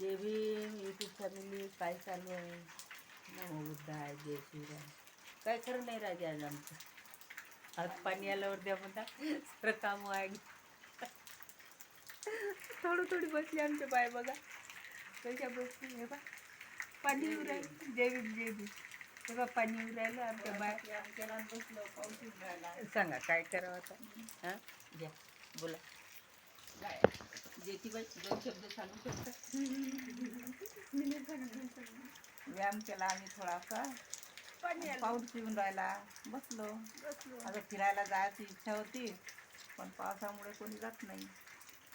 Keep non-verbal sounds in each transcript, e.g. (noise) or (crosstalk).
जे भी YouTube family काय चालू आहे? नमो बुद्ध आहे जय श्रीराम. काय खरं नाही राजे आज आमचं? आज पाणी आल्यावर द्या म्हणता सर काम आहे. थोडी थोडी बसली आमच्या पाय बघा. कशा बसली हे बा पाणी येऊ राहिलं. जय भीम जय भीम हे बा पाणी येऊ राहिलं आमच्या बाय. सांगा काय करावं आता? हां? घ्या बोला. जेतीबाई दोन शब्द सांगू शकता? व्यायाम केला आम्ही थोडासा. पाऊस पिऊन राहिला. बसलो. आता फिरायला जायची इच्छा होती पण पावसामुळे कोणी जात नाही.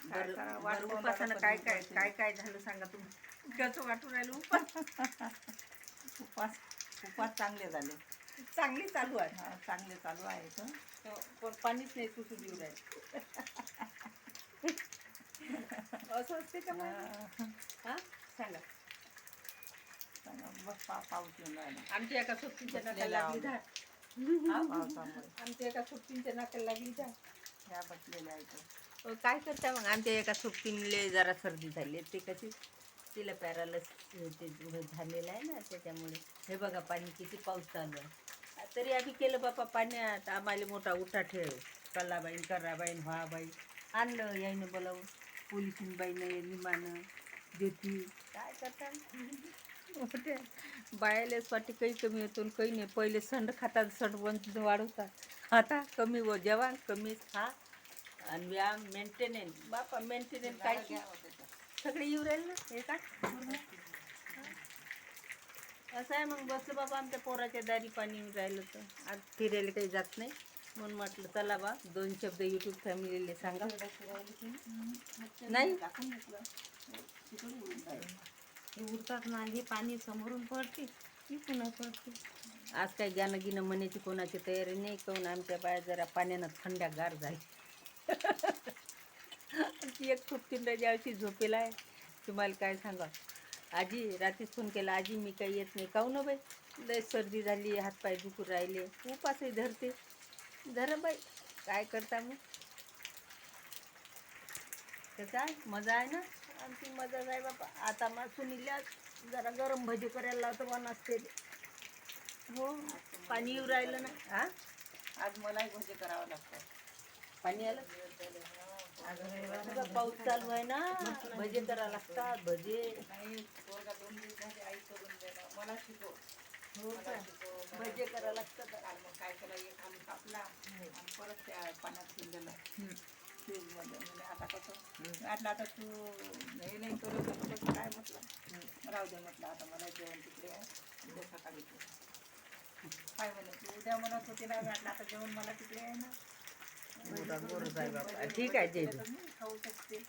काय उपासना काय काय. काय काय झालं सांगा तुम्ही? कसं वाटून राहिलं उपास. (laughs) उपास उपास चांगले झाले. चांगली चालू आहे. हा, चांगले चालू आहे तर हो, पण पाणीच नाही सुसू देऊ राहिलं. (laughs) असं असते? हा, हा? सांगा. बस पा पाऊस येऊन राहिला. आमच्या एका सोबतींच्या नाकाला लागली आहोत. झाड हा, पावसामुळे. आमच्या एका सोबतींच्या नाकाला लागली झाड ह्या बसलेल्या आहेत अहो, काय करता मग? आमच्या एका सोबतीले जरा सर्दी झाली. ते कशी? तिला पॅरालस ते झालेलं आहे ना त्याच्यामुळे. हे बघा पाणी किती पाऊस चालू आहे. तरी आम्ही केलं बापा पाण्यात आम्हाला मोठा उठा ठेव. कल्लाबाईन कराबाईन व्हाबाई आणलं यायनं बोलावून. पोलिसीनबाईनं निमानं ज्योती काय करता? मोठे. बायालेच वाटे काही कमी होतो आणि काही नाही. पहिले संड खातात संड वंचित वाढवतात. आता कमी व जेवण कमी खा आणि व्यायाम मेंटेनेन्स. बापा मेंटेनेन्स काय की? सगळे येऊ राहिले ना? हे का? असं आहे मग बसलं बाबा आमच्या पोराच्या दारी पाणी येऊन राहिलं तर. आज फिरायला काही जात नाही. म्हणून म्हटलं चला बा दोन शब्द यूट्यूब फॅमिलीला सांगा. नाही. हे उरतात ना हे पाणी समोरून पडते ती पुन्हा पडते? आज काही गाणं गिणं म्हणायची कोणाची तयारी नाही काऊन आमच्या बाया जरा पाण्यानं थंड्या गार झाली ती एक खूप तीन रजावची झोपेला आहे. तुम्हाला काय सांगा आजी रात्रीच फोन केला आजी मी काही येत नाही. काहून बाई? लय सर्दी झाली हातपाय दुखू राहिले. उपासही धरते. धर बाई काय करता मग? कसं आहे मजा आहे ना? आमची मजाच आहे बाबा. आता मग सुनीला जरा गरम भजी करायला लावतो पण असते हो. पाणी येऊ राहिलं ना. हा आज मलाही भजे करावं लागतं. पाणी आलं? बघा, पाऊस चालू आहे ना. भजे करा लागतात भजे. नाही दोन दिवस आई करून देणं मला शिकव. हो का? भजे करा लागतात. काल मग काय केलं एक आलू कापला आणि परत त्या पाण्यात ठेवलेलं फ्रीजमध्ये. म्हणजे आता कसं? वाटलं आता तू हे नाही करू शकत काय म्हटलं? राहू दे म्हटलं आता मला जेवण तिकडे उद्या सकाळी तू. काय म्हणे तू? उद्या म्हणत होती ना वाटलं आता जेवण मला तिकडे आहे ना. ठीक आहे तर खाऊ शकते.